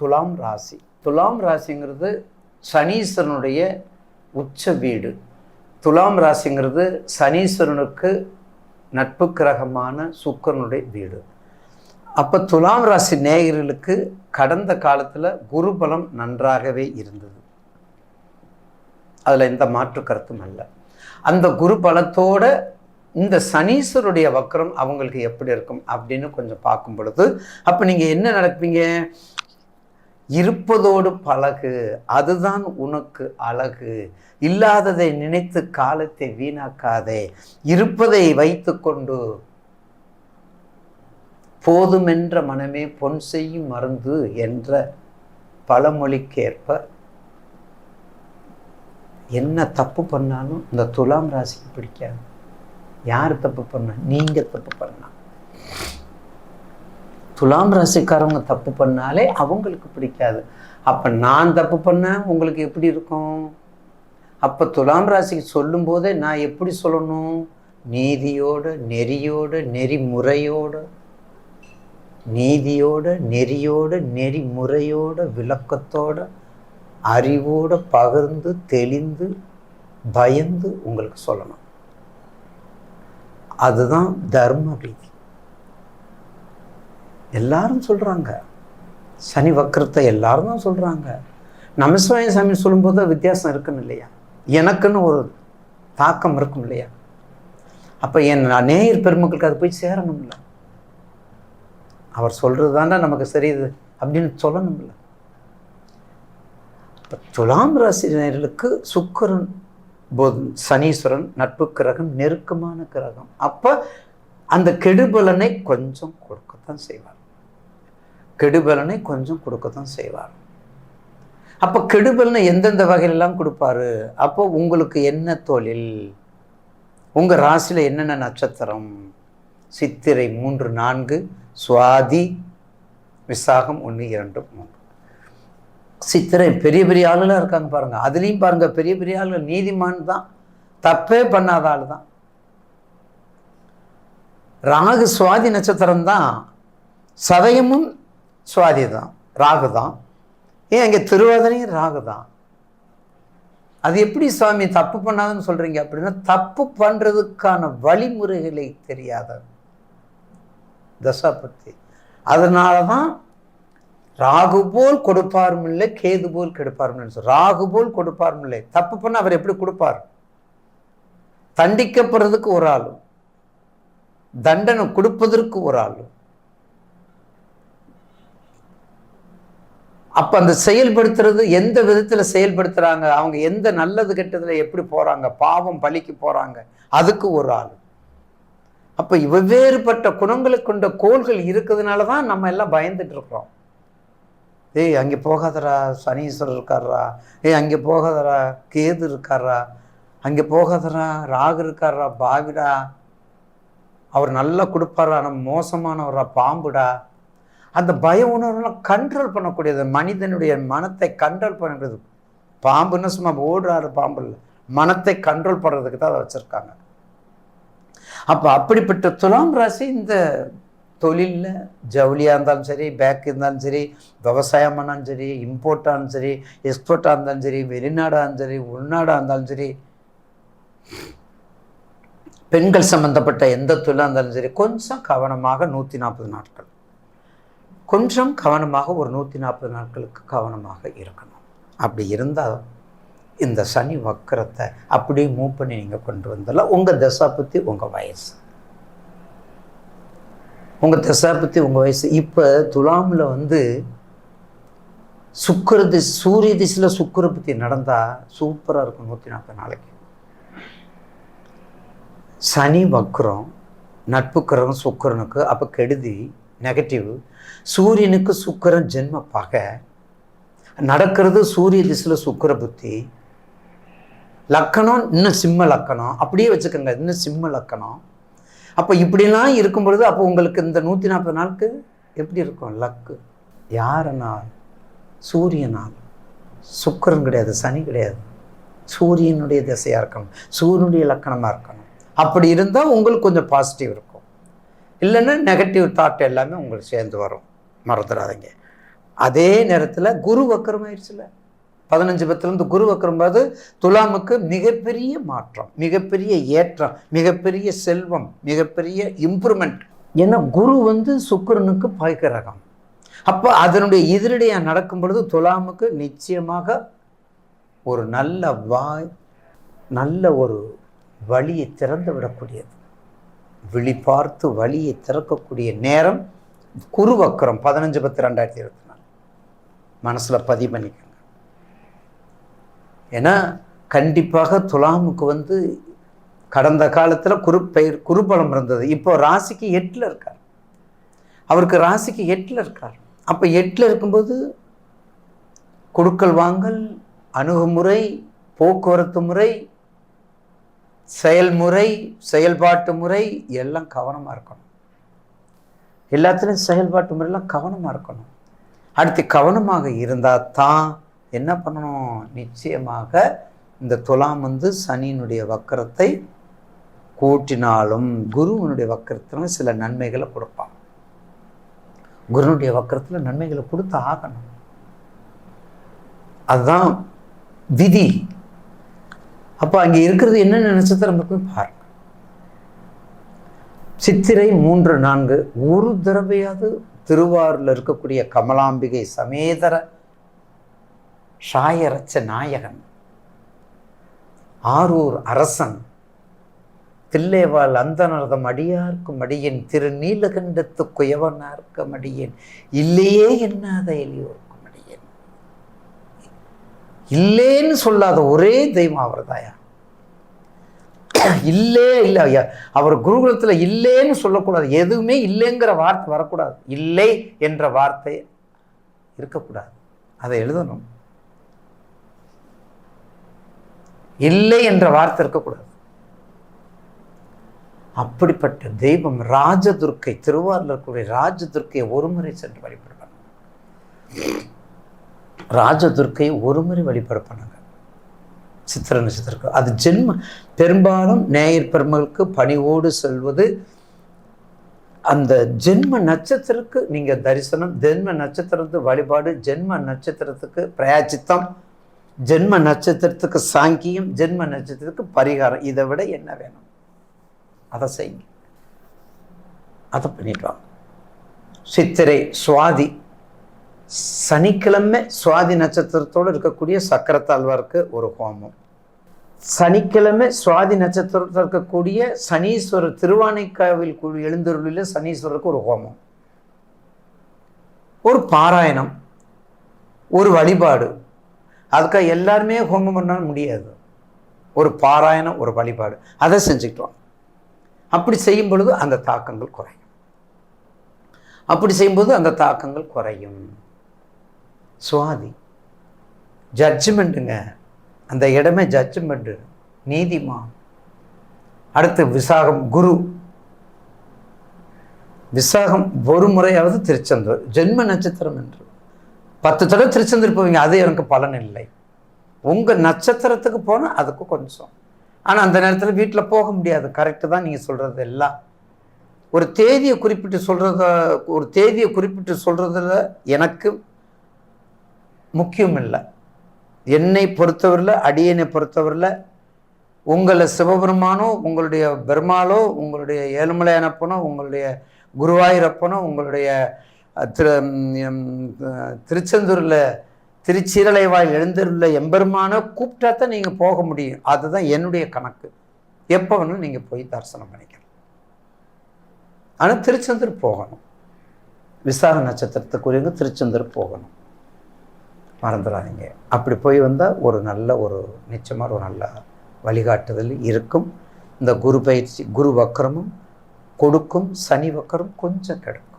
துலாம் ராசி. துலாம் ராசிங்கிறது சனீஸ்வரனுடைய உச்ச வீடு. துலாம் ராசிங்கிறது சனீஸ்வரனுக்கு நட்பு கிரகமான சுக்கரனுடைய வீடு. அப்போ துலாம் ராசி நேயர்களுக்கு கடந்த காலத்தில் குருபலம் நன்றாகவே இருந்தது. அதில் எந்த மாற்று கருத்தும் அல்ல. அந்த குரு பலத்தோட இந்த சனீஸ்வருடைய வக்கரம் அவங்களுக்கு எப்படி இருக்கும் அப்படின்னு கொஞ்சம் பார்க்கும் பொழுது அப்போ நீங்கள் என்ன நடப்பீங்க இருப்பதோடு பழகு அதுதான் உனக்கு அழகு. இல்லாததை நினைத்து காலத்தை வீணாக்காதே. இருப்பதை வைத்துக்கொண்டு போதுமென்ற மனமே பொன் செய்யும் மருந்து என்ற பழமொழிக்கேற்ப என்ன தப்பு பண்ணாலும் இந்த துலாம் ராசிக்கு பிடிக்காது. யார் தப்பு பண்ணா? நீங்கள் தப்பு பண்ணா துலாம் ராசிக்காரவங்க தப்பு பண்ணாலே அவங்களுக்கு பிடிக்காது. அப்போ நான் தப்பு பண்ணேன் உங்களுக்கு எப்படி இருக்கும்? அப்போ துலாம் ராசிக்கு சொல்லும்போதே நான் எப்படி சொல்லணும்? நீதியோடு நெறியோடு நெறிமுறையோடு நீதியோட நெறியோடு நெறிமுறையோட விளக்கத்தோட அறிவோட பகிர்ந்து தெளிந்து பயந்து உங்களுக்கு சொல்லணும். அதுதான் தர்ம ரீதி எல்லாரும் சொல்றாங்க. சனி வக்கரத்தை எல்லாரும் தான் சொல்றாங்க. நமசிவாய சாமி சொல்லும்போது வித்தியாசம் இருக்குன்னு இல்லையா? எனக்குன்னு ஒரு தாக்கம் இருக்கும் இல்லையா? அப்போ என் நேயர் பெருமக்களுக்கு அது போய் சேரணும்ல. அவர் சொல்கிறது தாண்டா நமக்கு சரியுது அப்படின்னு சொல்லணும்ல. இப்ப துலாம் ராசினர்களுக்கு சுக்கரன் புதன் சனீஸ்வரன் நட்பு கிரகம் நெருக்கமான கிரகம். அப்போ அந்த கெடுபலனை கொஞ்சம் கொடுக்கத்தான் செய்வார். கெடுபலனை கொஞ்சம் கொடுக்கத்தான் செய்வார். அப்போ கெடுபலனை எந்தெந்த வகையிலெல்லாம் கொடுப்பாரு? அப்போ உங்களுக்கு என்ன தொழில்? உங்கள் ராசியில் என்னென்ன நட்சத்திரம்? சித்திரை மூன்று நான்கு சுவாதி விசாகம் ஒன்று இரண்டு மூன்று. சித்திரை பெரிய பெரிய ஆளுலாம் இருக்காங்க பாருங்கள் அதுலேயும் பாருங்கள் பெரிய பெரிய ஆளுகள் நீதிமான் தான். தப்பே பண்ணாத ஆள் தான். ராகு சுவாதி நட்சத்திரம் தான் சதயமும் சுவாதி தான் ராகு தான். ஏன் அங்கே திருவாதிரையும் ராகு தான்? அது எப்படி சுவாமி தப்பு பண்ணாதுன்னு சொல்கிறீங்க அப்படின்னா தப்பு பண்ணுறதுக்கான வழிமுறைகளை தெரியாத தசாபக்தி. அதனால தான் ராகு போல் கொடுப்பாரும் இல்லை கேது போல் கெடுப்பாரும் இல்லை ராகு போல் கொடுப்பாரும் இல்லை. தப்பு பண்ண அவர் எப்படி கொடுப்பார்? தண்டிக்கப்படுறதுக்கு ஒரு ஆள். தண்டனை கொடுப்பதற்கு ஒரு ஆள். அப்போ அந்த செயல்படுத்துறது எந்த விதத்தில் செயல்படுத்துகிறாங்க அவங்க எந்த நல்லது கெட்டதில் எப்படி போகிறாங்க பாவம் பலிக்கு போகிறாங்க அதுக்கு ஒரு ஆள். அப்போ வெவ்வேறுபட்ட குணங்களை கொண்ட கோள்கள் இருக்கிறதுனால தான் நம்ம எல்லாம் பயந்துட்டு இருக்கிறோம். ஏய் அங்கே போகாதரா சனீஸ்வரர் இருக்காரா ஏய் அங்கே போகாதரா கேது இருக்காரா அங்கே போகாதரா ராகு இருக்காரா பாவிடா. அவர் நல்லா கொடுப்பாரா நம்ம மோசமானவரா பாம்புடா. அந்த பய உணர்வுலாம் கண்ட்ரோல் பண்ணக்கூடியது மனிதனுடைய மனத்தை கண்ட்ரோல் பண்ணுறது. பாம்புன்னு சும்மா ஓடுறாரு பாம்பு இல்லை மனத்தை கண்ட்ரோல் பண்ணுறதுக்கு தான் அதை வச்சுருக்காங்க. அப்போ அப்படிப்பட்ட துலாம் ராசி இந்த தொழிலில் ஜவுளியாக இருந்தாலும் சரி பேக் இருந்தாலும் சரி விவசாயம் பண்ணாலும் சரி இம்போர்ட்டாக இருந்தாலும் சரி எக்ஸ்போர்ட்டாக இருந்தாலும் சரி வெளிநாடாக இருந்தாலும் சரி உள்நாடாக இருந்தாலும் சரி பெண்கள் சம்பந்தப்பட்ட எந்த தொழிலாக இருந்தாலும் சரி கொஞ்சம் கவனமாக நூற்றி நாற்பது நாட்கள். கொஞ்சம் கவனமாக ஒரு நூற்றி நாற்பது நாட்களுக்கு கவனமாக இருக்கணும். அப்படி இருந்தால் இந்த சனி வக்கரத்தை அப்படியே மூவ் பண்ணி நீங்கள் கொண்டு வந்தால உங்கள் தசா பற்றி உங்கள் வயசு. உங்கள் தசா பற்றி உங்கள் வயசு. இப்போ துலாமில் வந்து சுக்கர திசை சூரிய திசையில் சுக்கர பற்றி நடந்தால் சூப்பராக இருக்கும் நூற்றி நாற்பது நாளைக்கு. சனி வக்கரம் நட்பு கிரகம் சுக்கரனுக்கு அப்போ கெடுதி நெகட்டிவ் சூரியனுக்கு சுக்கரன் ஜென்ம பகை நடக்கிறது சூரிய திசையில் சுக்கர புத்தி. லக்கணம் இன்னும் சிம்ம லக்கணம். அப்படியே வச்சுக்கோங்க இன்னும் சிம்ம லக்கணம். அப்போ இப்படிலாம் இருக்கும் பொழுது அப்போ உங்களுக்கு இந்த நூற்றி நாற்பது நாளுக்கு எப்படி இருக்கும்? லக்கு யாரனால்? சூரியனால். சுக்கரன் கிடையாது சனி கிடையாது. சூரியனுடைய திசையாக இருக்கணும். சூரியனுடைய லக்கணமாக இருக்கணும். அப்படி இருந்தால் உங்களுக்கு கொஞ்சம் பாசிட்டிவ் இருக்கும். இல்லைன்னா நெகட்டிவ் தாட் எல்லாமே உங்களுக்கு சேர்ந்து வரும். மறந்துடாதீங்க அதே நேரத்தில் குரு வக்கரம் ஆயிடுச்சுல. பதினஞ்சு பத்துலேருந்து குரு வக்கரம் போது துலாமுக்கு மிகப்பெரிய மாற்றம் மிகப்பெரிய ஏற்றம் மிகப்பெரிய செல்வம் மிகப்பெரிய இம்ப்ரூவ்மெண்ட் ஏன்னா குரு வந்து சுக்கிரனுக்கு பாய்க்கிறகம் அப்போ அதனுடைய எதிரடையாக நடக்கும் பொழுது துலாமுக்கு நிச்சயமாக ஒரு நல்ல வாய் நல்ல ஒரு வழியை திறந்து விடக்கூடியது. விழி பார்த்து வழியை திறக்கக்கூடிய நேரம் குருவக்கரம் பதினஞ்சு பத்து ரெண்டாயிரத்தி இருபத்தி நாலு. மனசில் பதிவு பண்ணிக்கோங்க. ஏன்னா கண்டிப்பாக துலாமுக்கு வந்து கடந்த காலத்தில் குருப்பெயர் குருபலம் இருந்தது. இப்போ ராசிக்கு எட்டில் இருக்கார். அவருக்கு ராசிக்கு எட்டில் இருக்கார். அப்போ எட்டில் இருக்கும்போது கொடுக்கல் வாங்கல் அணுகுமுறை போக்குவரத்து முறை செயல்முறை செயல்பாட்டு முறை எல்லாம் கவனமாக இருக்கணும். எல்லாத்துலேயும் செயல்பாட்டு முறையெல்லாம் கவனமாக இருக்கணும். அடுத்து கவனமாக இருந்தால் தான் என்ன பண்ணணும்? நிச்சயமாக இந்த துலாம் வந்து சனியினுடைய வக்கரத்தை கூட்டினாலும் குருவனுடைய வக்கரத்திலும் சில நன்மைகளை கொடுப்பான். குருனுடைய வக்கரத்தில் நன்மைகளை கொடுத்து ஆகணும். அதுதான் விதி. அப்போ அங்கே இருக்கிறது என்னென்ன நட்சத்திரம் இருக்குன்னு பாருங்க. சித்திரை மூன்று நான்கு ஒரு தடவையாவது திருவாரூரில் இருக்கக்கூடிய கமலாம்பிகை சமேதர ஷாயரச்ச நாயகன் ஆரூர் அரசன் தில்லேவாள் அந்தனர்தம் அடியார்க்கும் அடியேன் திரு நீலகண்டத்து குயவனார்க்கும் அடியேன் இல்லையே என்னாத எளியோர்க்கும் இல்லைன்னு சொல்லாத ஒரே தெய்வம் அவர் தாயா இல்லே இல்லை ஐயா அவர் குருகுலத்தில் இல்லைன்னு சொல்லக்கூடாது. எதுவுமே இல்லைங்கிற வார்த்தை வரக்கூடாது. இல்லை என்ற வார்த்தை இருக்கக்கூடாது. அதை எழுதணும். இல்லை என்ற வார்த்தை இருக்கக்கூடாது. அப்படிப்பட்ட தெய்வம் ராஜதுர்க்கை திருவாரூர் இருக்கக்கூடிய ராஜதுர்க்கையை ஒரு முறை சென்று வழிபடுவார். ராஜதுர்க்கை ஒரு முறை வழிபட பண்ணுங்க. சித்திர நட்சத்திரம் அது ஜென்ம பெரும்பாலும் நேயர் பெருமகளுக்கு பணிவோடு செல்வது. அந்த ஜென்ம நட்சத்திரத்துக்கு நீங்கள் தரிசனம் ஜென்ம நட்சத்திரத்து வழிபாடு ஜென்ம நட்சத்திரத்துக்கு பிரயாச்சித்தம் ஜென்ம நட்சத்திரத்துக்கு சாங்கியம் ஜென்ம நட்சத்திரத்துக்கு பரிகாரம். இதை விட என்ன வேணும்? அதை செய்யுங்க. அதை பண்ணிட்டு வாங்க சித்திரை சுவாதி சனிக்கிழமை சுவாதி நட்சத்திரத்தோடு இருக்கக்கூடிய சக்கரத்தாழ்வாருக்கு ஒரு ஹோமம். சனிக்கிழமை சுவாதி நட்சத்திரத்தில் இருக்கக்கூடிய சனீஸ்வரர் திருவானைக்காவில் எழுந்தருளில் சனீஸ்வரருக்கு ஒரு ஹோமம். ஒரு பாராயணம் ஒரு வழிபாடு. அதுக்காக எல்லாருமே ஹோமம் பண்ணாலும் முடியாது. ஒரு பாராயணம் ஒரு வழிபாடு. அதை செஞ்சுக்கிட்டோம். அப்படி செய்யும் பொழுது அந்த தாக்கங்கள் குறையும். அப்படி செய்யும்போது அந்த தாக்கங்கள் குறையும். சுவாதி. ஜட்ஜ்மெண்ட்டுங்க அந்த இடமே ஜட்ஜ்மெண்ட்டு நீதிமா. அடுத்து விசாகம் குரு. விசாகம் ஒரு முறையாவது திருச்செந்தூர். ஜென்ம நட்சத்திரம் என்று. பத்து தடவை திருச்செந்தூர் போவீங்க அது எனக்கு பலன் இல்லை. உங்கள் நட்சத்திரத்துக்கு போனால் அதுக்கு கொஞ்சம். ஆனால் அந்த நேரத்தில் வீட்டில் போக முடியாது. கரெக்டு தான் நீங்கள் சொல்கிறது எல்லாம். ஒரு தேதியை குறிப்பிட்டு சொல்கிறத ஒரு தேதியை குறிப்பிட்டு சொல்கிறதுல எனக்கு முக்கியம் இல்லை என்னை பொறுத்தவரையில் அடியனை பொறுத்தவரையில் உங்களை சிவபெருமானோ உங்களுடைய பெருமாளோ உங்களுடைய ஏழுமலையானப்பனோ உங்களுடைய குருவாயூரப்பனோ உங்களுடைய திரு திருச்செந்தூரில் திருச்சீரலைவாய் எழுந்திருள்ள எம்பெருமானோ கூப்பிட்டா தான் நீங்கள் போக முடியும். அதுதான் என்னுடைய கணக்கு. எப்போ வேணும் நீங்கள் போய் தரிசனம் பண்ணிக்கலாம். ஆனால் திருச்செந்தூர் போகணும். விசாக நட்சத்திரத்துக்குரியவங்க திருச்செந்தூர் போகணும். மறந்துடாதீங்க. அப்படி போய் வந்தால் ஒரு நல்ல ஒரு நிச்சயமாக ஒரு நல்ல வழிகாட்டுதல் இருக்கும். இந்த குரு பயிற்சி குரு வக்கரமும் கொடுக்கும் சனி வக்கரம் கொஞ்சம் கிடைக்கும்